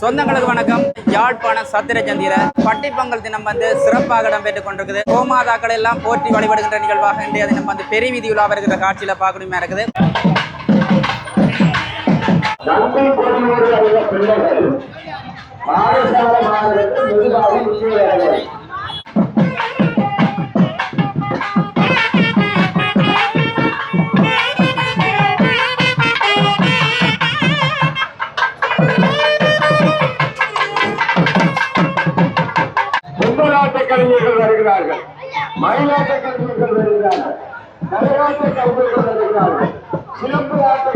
சொந்தங்களுக்கு வணக்கம். ஜாட்பான சத்திரசந்திரன் பட்டிப்பொங்கல் தினம் வந்து சிறப்பாக இடம்பெற்றுக் கொண்டிருக்குது. கோமாதாக்கள் எல்லாம் போற்றி வழிபடுகின்ற நிகழ்வாக இன்றைய தினம் வந்து பெரிய விதி உலா வருகிற காட்சியில பார்க்கணுமே இருக்குது. நம்பி மாணவர்கள் கலைஞர்கள் வருகிறார்கள். மயிலாட்ட கலைஞர்கள் வருகிறார்கள். கலையாட்ட கலைஞர்கள் வருகிறார்கள். சிலம்பு ஆட்ட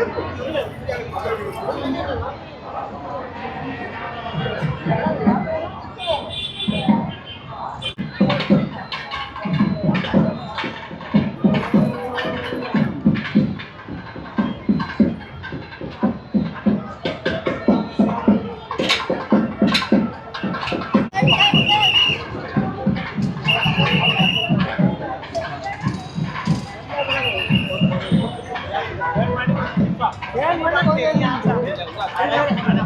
Thank you. ¿Qué es lo que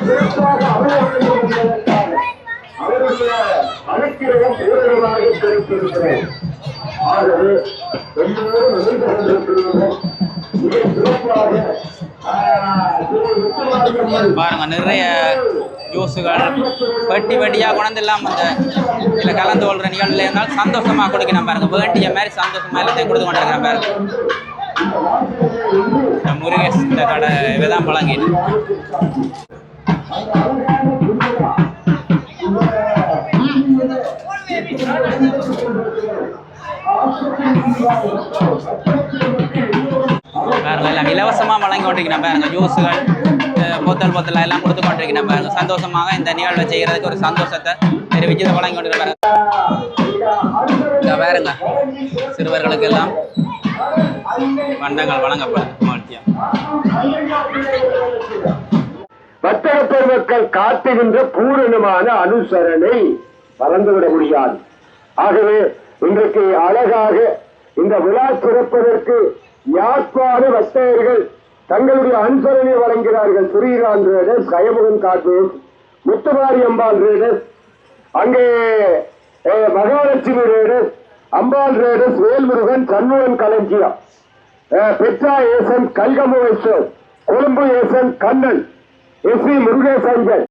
சிறப்பாக அமைய வேண்டும் என்பதற்காக அவருடைய அனுக்கிரகம் ஆகவே எல்லோரும் மிக சிறப்பாக பாருங்க நிறைய ஜூஸுகள் வட்டி வட்டியாக கொண்டு எல்லாம் அந்த இதில் கலந்து கொள்கிற நிகழ்வுல இருந்தாலும் சந்தோஷமாக கொடுக்கணும் பாருங்க. வேண்டிய மாதிரி சந்தோஷமாக எல்லாத்தையும் கொடுத்து கொண்டிருக்கிறேன் பாருங்க. இந்த முருகேஷ் இந்த கடை இவதான் பழங்கிட்டு பாருங்க எல்லாம் இலவசமாக வழங்கி கொண்டிருக்கிறேன் பாருங்க ஜூஸுகள் போத்தல் போத்தல் எல்லாம் கொடுத்து கொண்டிருக்கிறேன் பாருங்க. சந்தோஷமாக இந்த நிகழ்வை செய்கிறதுக்கு ஒரு சந்தோஷத்தை தெரிவிச்சு இதை வழங்கி கொண்டிருக்கிறேன் இந்த பாருங்க சிறுவர்களுக்கு எல்லாம் பண்டங்கள் வழங்கப்படும் மகிழ்ச்சியாக வர்த்தக பெருமக்கள் காட்டுகின்ற பூரணமான அனுசரணை மறந்துவிட முடியாது. ஆகவே இன்றைக்கு அழகாக இந்த விழா சிறப்பதற்கு யாழ்ப்பாண வர்த்தகர்கள் தங்களுடைய அனுசரணை வழங்குகிறார்கள். சுரீரான் ரேடஸ் கயமுகன் கார்பேஸ் முத்துமாரி அம்பாள் ரேடஸ் அங்கே மகாலட்சுமி ரேடர்ஸ் அம்பாள் ரேடர்ஸ் வேல்முருகன் சண்முகன் களஞ்சியம் பெட்ரா ஏசன் கல்கமுவேஸ்வர் கொழும்பு ஏசன் கண்ணன் எஸ் வி முருகேசஞ்சன்